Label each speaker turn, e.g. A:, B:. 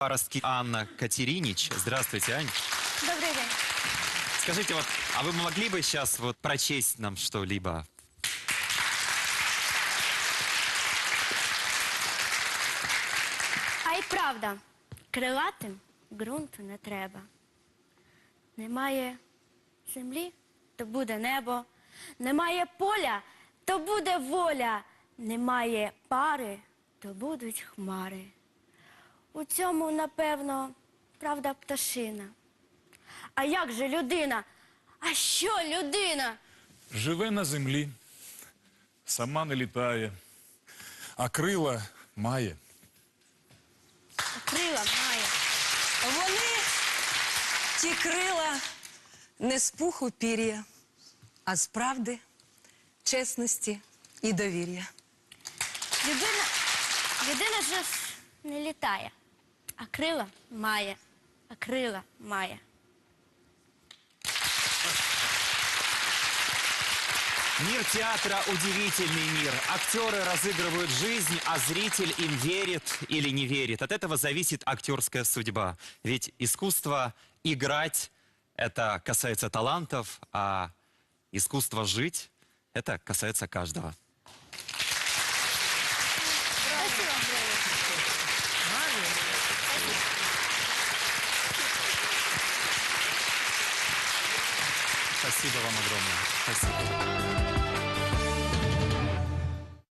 A: Паростки Анна Катеринич. Здравствуйте, Ань.
B: Добрий день.
A: Скажите, вот, а вы могли бы сейчас вот прочесть нам что-либо?
B: А й правда, крилатим ґрунту не треба. Немає землі, то буде небо. Немає поля, то буде воля. Немає пари, то будуть хмари. У цьому, напевно, правда пташина. А як же людина? А що людина?
C: Живе на землі, сама не літає, а крила має.
B: Крила має.
D: Вони ті крила не з пуху пір'я, а з правди, чесності і довір'я.
B: Людина, людина ж не літає, а крила має, а крила має.
A: Мир театра – удивительный мир. Актеры разыгрывают жизнь, а зритель им верит или не верит. От этого зависит актерская судьба. Ведь искусство играть – это касается талантов, а искусство жить – это касается каждого. Спасибо вам огромное. Спасибо.